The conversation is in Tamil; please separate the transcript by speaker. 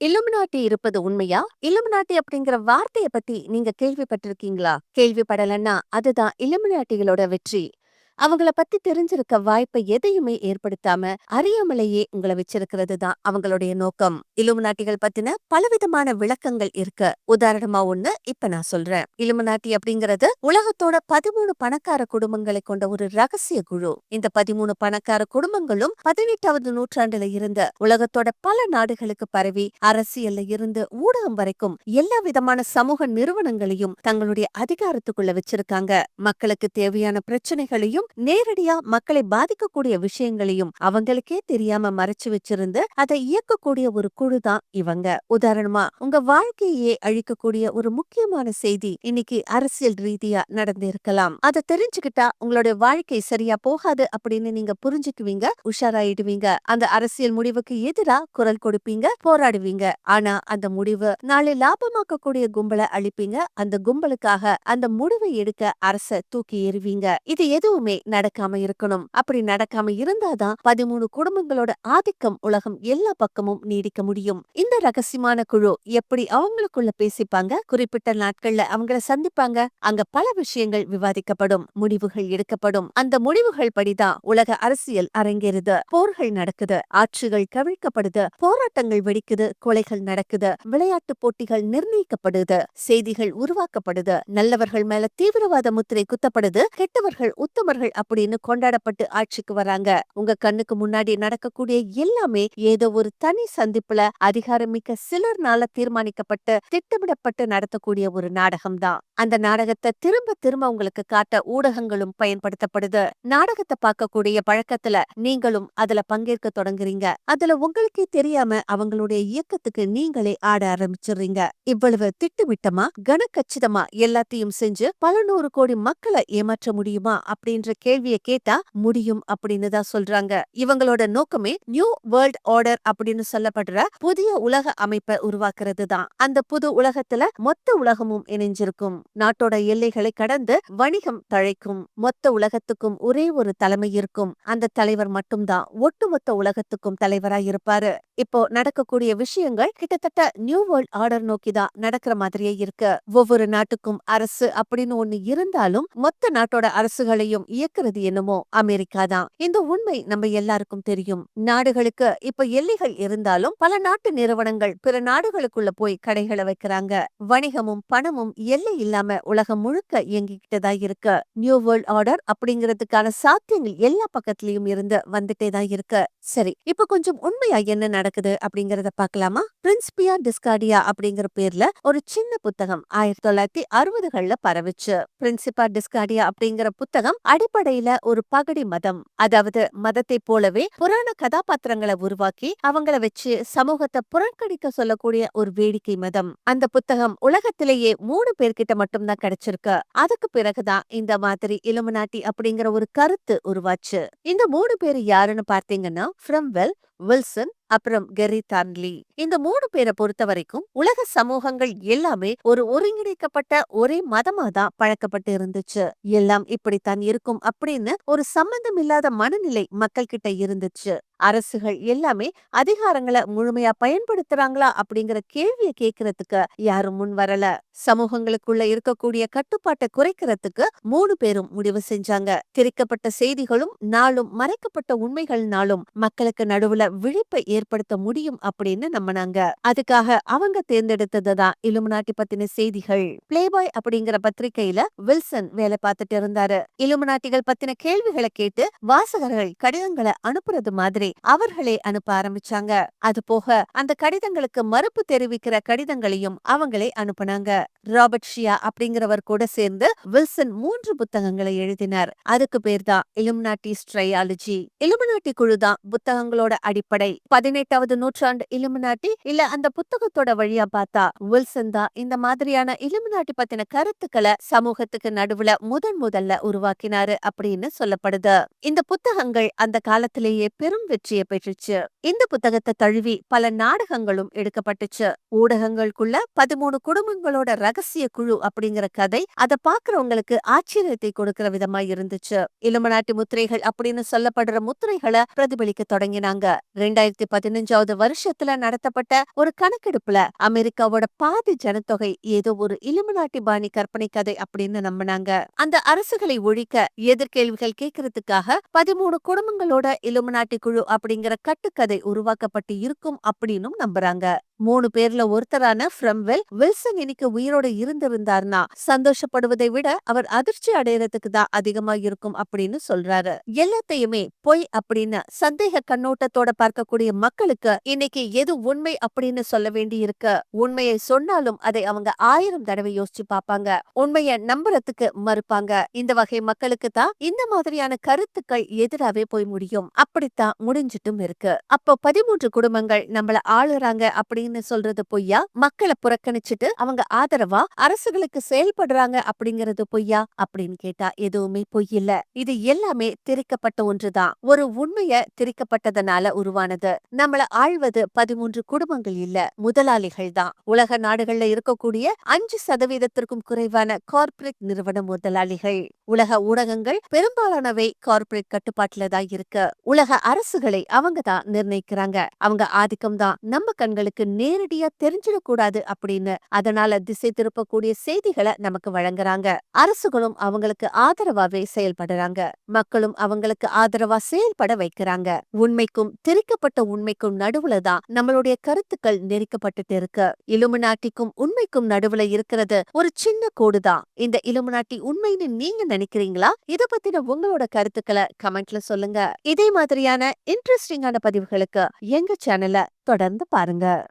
Speaker 1: இல்லுமினாட்டி இருப்பது உண்மையா? இலுமினாட்டி அப்படிங்கிற வார்த்தைய பத்தி நீங்க கேள்விப்பட்டிருக்கீங்களா? கேள்விப்படலன்னா அதுதான் இல்லுமினாட்டிகளோட வெற்றி. அவங்கள பத்தி தெரிஞ்சிருக்க வாய்ப்பை எதையுமே ஏற்படுத்தாம அறியாமலேயே உங்களை வச்சிருக்கிறது தான் அவங்களுடைய நோக்கம். இலுமினாட்டிகள் பத்தின பலவிதமான விளக்கங்கள் இருக்கு. உதாரணமா ஒண்ணு இப்ப நான் சொல்றேன். இலுமினாட்டி அப்படிங்கறது உலகத்தோட பதிமூணு பணக்கார குடும்பங்களை கொண்ட ஒரு ரகசிய குழு. இந்த பதிமூணு பணக்கார குடும்பங்களும் பதினெட்டாவது நூற்றாண்டுல இருந்த உலகத்தோட பல நாடுகளுக்கு பரவி அரசியல்ல இருந்து ஊடகம் வரைக்கும் எல்லா விதமான சமூக நிறுவனங்களையும் தங்களுடைய அதிகாரத்துக்குள்ள வச்சிருக்காங்க. மக்களுக்கு தேவையான பிரச்சனைகளையும் நேரடியா மக்களை பாதிக்கக்கூடிய விஷயங்களையும் அவங்களுக்கே தெரியாம மறைச்சு வச்சிருந்து அதை இயக்கக்கூடிய ஒரு குழு தான் இவங்க. உதாரணமா உங்க வாழ்க்கையே அழிக்கக்கூடிய ஒரு முக்கியமான செய்தி இன்னைக்கு அரசியல் ரீதியா நடந்திருக்கலாம். அதை தெரிஞ்சுக்கிட்டா உங்களுடைய வாழ்க்கை சரியா போகாது அப்படின்னு நீங்க புரிஞ்சுக்குவீங்க உஷாராயிடுவீங்க. அந்த அரசியல் முடிவுக்கு எதிரா குரல் கொடுப்பீங்க போராடுவீங்க. ஆனா அந்த முடிவு நாளை லாபமாக்கக்கூடிய கும்பலை அழிப்பீங்க. அந்த கும்பலுக்காக அந்த முடிவை எடுக்க அரச தூக்கி எறிவீங்க. இது எதுவுமே நடக்காம இருக்கணும். அப்படி நடக்காம இருந்தாதான் பதிமூணு குடும்பங்களோட ஆதிக்கம் உலகம் எல்லா பக்கமும் நீடிக்க முடியும். இந்த ரகசியமான குழு எப்படி அவங்களுக்குள்ள பேசிப்பாங்க? குறிப்பிட்ட நாட்கள்ல அவங்கள சந்திப்பாங்க. அங்க பல விஷயங்கள் விவாதிக்கப்படும். முடிவுகள் எடுக்கப்படும். அந்த முடிவுகள் படிதான் உலக அரசியல் அரங்கேறுது. போர்கள் நடக்குது. ஆட்சிகள் கவிழ்க்கப்படுது. போராட்டங்கள் வெடிக்குது. கொலைகள் நடக்குது. விளையாட்டு போட்டிகள் நிர்ணயிக்கப்படுது. செய்திகள் உருவாக்கப்படுது. நல்லவர்கள் மேல தீவிரவாத முத்திரை குத்தப்படுது. கெட்டவர்கள் உத்தமர்கள் அப்படின்னு கொண்டாடப்பட்டு ஆட்சிக்கு வராங்க. உங்க கண்ணுக்கு முன்னாடி நடக்கக்கூடிய எல்லாமே ஏதோ ஒரு தனி சந்திப்புல அதிகாரமிக்க சிலர்னால தீர்மானிக்கப்பட்டு திட்டமிடப்பட்டு நடத்தக்கூடிய ஒரு நாடகம் தான் அந்த நாடகத்தை திரும்ப திரும்ப உங்களுக்கு காட்ட ஊடகங்களும் பயன்படுத்தப்படுது. நாடகத்தை பார்க்கக்கூடிய பழக்கத்துல நீங்களும் அதுல பங்கேற்க தொடங்குறீங்க. அதுல உங்களுக்கே தெரியாம அவங்களுடைய இயக்கத்துக்கு நீங்களே ஆட ஆரம்பிச்சிடுறீங்க. இவ்வளவு திட்டுமிட்டமா கனக்கச்சிதமா எல்லாத்தையும் செஞ்சு பல நூறு கோடி மக்களை ஏமாற்ற முடியுமா அப்படின்ற கேள்விய கேட்டா முடியும் அப்படின்னு தான் சொல்றாங்க. இவங்களோட நோக்கமே நியூ வேர்ல்ட் ஆர்டர் அப்படின்னு சொல்லப்படுற புதிய உலக அமைப்பை உருவாக்குறது தான். அந்த புது உலகத்துல மொத்த உலகமும் இணைஞ்சிருக்கும். நாட்டோட எல்லைகளை கடந்து வணிகம் தழைக்கும். மொத்த உலகத்துக்கும் ஒரே ஒரு தலைமை இருக்கும். அந்த தலைவர் மட்டும்தான். ஒட்டுமொத்த உலகத்துக்கும் தலைவரா இருப்பாரு. இப்போ நடக்கக்கூடிய விஷயங்கள் கிட்டத்தட்ட நியூ வேர்ல்ட் ஆர்டர் நோக்கி தான் நடக்கிற மாதிரியே இருக்கு. ஒவ்வொரு நாட்டுக்கும் அரசு அப்படின்னு ஒண்ணு இருந்தாலும் மொத்த நாட்டோட அரசுகளையும் இயக்குறது என்னமோ அமெரிக்கா தான். இந்த உண்மை நம்ம எல்லாருக்கும் தெரியும். நாடுகளுக்கு இப்ப எல்லைகள் இருந்தாலும் பல நாட்டு நிறுவனங்கள் பிற நாடுகளுக்குள்ள போய் கடைகளை வைக்கிறாங்க. வணிகமும் பணமும் எல்லை இல்லாம உலகம் முழுக்க இயங்கிக்கிட்டதா இருக்கு. நியூ வேர்ல்ட் ஆர்டர் அப்படிங்கறதுக்கான சாத்தியங்கள் எல்லா பக்கத்துலயும் இருந்து வந்துட்டே தான் இருக்கு. சரி. இப்ப கொஞ்சம் உண்மையா என்ன நடக்குது அப்படிங்கறத பாக்கலாமா? பிரின்ஸ்பியா டிஸ்கார்டியா அப்படிங்கிற பேர்ல ஒரு சின்ன புத்தகம் ஆயிரத்தி தொள்ளாயிரத்தி அறுபதுகள்ல பரவிச்சு. பிரின்சிபா டிஸ்கார்டியா அப்படிங்கிற புத்தகம் அடிப்படையில ஒரு பகடி மதம். அதாவது மதத்தை போலவே புராண கதாபாத்திரங்களை உருவாக்கி அவங்கள வச்சு சமூகத்தை புறக்கணிக்க சொல்லக்கூடிய ஒரு வேடிக்கை மதம். அந்த புத்தகம் உலகத்திலேயே மூணு பேர்கிட்ட மட்டும்தான் கிடைச்சிருக்கு. அதுக்கு பிறகுதான் இந்த மாதிரி இலுமநாட்டி அப்படிங்கிற ஒரு கருத்து உருவாச்சு. இந்த மூணு பேர் யாருன்னு பார்த்தீங்கன்னா ஃப்ரம்வெல் வில்சன் அப்புறம் கெரி தான்லி இந்த மூணு பேரை பொறுத்த வரைக்கும் உலக சமூகங்கள் எல்லாமே ஒரு ஒருங்கிணைக்கப்பட்ட ஒரே மதமா தான் பழக்கப்பட்டு இருந்துச்சு. எல்லாம் இப்படித்தான் இருக்கும் அப்படின்னு ஒரு சம்பந்தம் இல்லாத மனநிலை மக்கள் கிட்ட இருந்துச்சு. அரசுகள் எல்லாமே அதிகாரங்களை முழுமையா பயன்படுத்துறாங்களா அப்படிங்கிற கேள்வியை கேட்கறதுக்கு யாரும் முன் வரல. சமூகங்களுக்குள்ள இருக்கக்கூடிய கட்டுப்பாட்டை குறைக்கிறதுக்கு மூணு பேரும் முடிவு செஞ்சாங்க. திரிக்கப்பட்ட செய்திகளும் நாளும் மறைக்கப்பட்ட உண்மைகள்னாலும் மக்களுக்கு நடுவுல விழிப்பை ஏற்படுத்த முடியும் அப்படின்னு நம்பினாங்க அதுக்காக அவங்க தேர்ந்தெடுத்தது தான். இலுமினாட்டி பத்தின செய்திகள். பிளேபாய் அப்படிங்கிற பத்திரிகையில வில்சன் வேலை பார்த்துட்டு இருந்தாரு. இலுமினாட்டிகள் பத்தின கேள்விகளை கேட்டு வாசகர்கள் கடிதங்களை அனுப்புறது மாதிரி அவர்களே அனுப்ப ஆரம்பிச்சாங்க. அது போக அந்த கடிதங்களுக்கு மறுப்பு தெரிவிக்கிற கடிதங்களையும் அவங்களே அனுப்புனாங்க. ராபர்ட் ஷியா அப்படிங்கிறவர் கூட சேர்ந்து வில்சன் மூன்று புத்தகங்களை எழுதினார். அதுக்கு பேர் தான் இலுமினாட்டி ஸ்ட்ரையாலஜி இலுமினாட்டி குழு தான் புத்தகங்களோட அடிப்படை. பதினெட்டாவது நூற்றாண்டு இலுமினாட்டி இல்ல அந்த புத்தகத்தோட வழியா பார்த்தா வில்சன் தான் இந்த மாதிரியான இலுமினாட்டி பத்தின கருத்துக்களை சமூகத்துக்கு நடுவுல முதன் முதல்ல உருவாக்கினாரு அப்படின்னு சொல்லப்படுது. இந்த புத்தகங்கள் அந்த காலத்திலேயே பெரும் வெற்றியை பெற்றுச்சு. இந்த புத்தகத்தை தழுவி பல நாடகங்களும் எடுக்கப்பட்டுச்சு. ஊடகங்களுக்குள்ள பதிமூணு குடும்பங்களோட ரகசிய குழு அப்படிங்கிற கதை அதை பாக்குறவங்களுக்கு ஆச்சரியத்தை கொடுக்கிற விதமா இருந்துச்சு. இலுமநாட்டி முத்திரைகள் அப்படின்னு சொல்லப்படுற முத்திரைகளை பிரதிபலிக்க தொடங்கினாங்க. ரெண்டாயிரத்தி பதினஞ்சாவது வருஷத்துல நடத்தப்பட்ட ஒரு கணக்கெடுப்புல அமெரிக்காவோட பாதி ஜனத்தொகை ஏதோ ஒரு இலுமினாட்டி பாணி கற்பனை கதை அப்படின்னு நம்பினாங்க. அந்த அரசுகளை ஒழிக்க எதிர்கேள்விகள் கேட்கறதுக்காக பதிமூணு குடும்பங்களோட இலுமினாட்டி குழு அப்படிங்கிற கட்டுக்கதை உருவாக்கப்பட்டு இருக்கும் அப்படின்னும் நம்புறாங்க. மூணு பேர்ல ஒருத்தரான ஃப்ரம்வெல் வில்சன் இன்னைக்கு உயிரோட இருந்திருந்தார்னா சந்தோஷப்படுவதை விட அவர் அதிர்ச்சி அடையறதுக்கு தான் அதிகமா இருக்கும் அப்படின்னு சொல்றாரு. எல்லாத்தையுமே பொய் அப்படின்னு சந்தேக கண்ணோட்டத்தோட பார்க்கக்கூடிய மக்களுக்கு இன்னைக்கு எது உண்மை அப்படின்னு சொல்ல வேண்டி இருக்கு உண்மையை சொன்னாலும் அதை அவங்க ஆயிரம் தடவை யோசிச்சு பார்ப்பாங்க. உண்மையை நம்புறதுக்கு மறுப்பாங்க. இந்த வகை மக்களுக்கு தான் இந்த மாதிரியான கருத்துக்கள் எதிராவே போய் முடியும். அப்படித்தான் முடிஞ்சிட்டும் இருக்கு. அப்போ பதிமூன்று குடும்பங்கள் நம்மள ஆளுறாங்க அப்படின்னு சொல்றது பொய்யா? மக்களை புறக்கணிச்சுட்டு அவங்க ஆதரவா அரசுகளுக்கு செயல்படுறாங்க அப்படிங்கறது பொய்யா? அப்படின்னு கேட்டா எதுவுமே பொய் இல்ல. இது எல்லாமே திரிக்கப்பட்ட ஒன்றுதான். ஒரு உண்மைய திரிக்கப்பட்டதனால உருவானது. நம்மள ஆழ்வது பதிமூன்று குடும்பங்கள் இல்ல முதலாளிகள் தான். உலக நாடுகள்ல இருக்கக்கூடிய அஞ்சு சதவீதத்திற்கும் குறைவான கார்ப்பரேட் நிறுவன முதலாளிகள். உலக ஊடகங்கள் பெரும்பாலானவை கார்ப்பரேட் கட்டுப்பாட்டுல தான் இருக்கு. உலக அரசுகளை அவங்க தான் நிர்ணயிக்கிறாங்க. அவங்க ஆதிக்கம் தான். நம்ம கண்களுக்கு நேரடியா தெரிஞ்சிடக்கூடாது அப்படின்னு அதனால திசை திருப்பக்கூடிய செய்திகளை நமக்கு வழங்குறாங்க. அரசுகளும் அவங்களுக்கு ஆதரவாவே செயல்படுறாங்க. மக்களும் அவங்களுக்கு ஆதரவா செயல்பட வைக்கிறாங்க. உண்மைக்கும் திரிக்கப்பட்ட உண்மைக்கும் நடுவுல தான் நம்மளுடைய கருத்துக்கள் நெரிக்கப்பட்டுட்டு இருக்கு. இலுமினாட்டிக்கும் உண்மைக்கும் நடுவுல இருக்கிறது ஒரு சின்ன கோடுதான் இந்த இலுமினாட்டி உண்மைன்னு நீங்க நினைக்கிறீங்களா? இத பத்தின உங்களோட கருத்துக்களை கமெண்ட்ல சொல்லுங்க. இதே மாதிரியான இன்ட்ரெஸ்டிங்கான பதிவுகளுக்கு எங்க சேனலை தொடர்ந்து பாருங்க.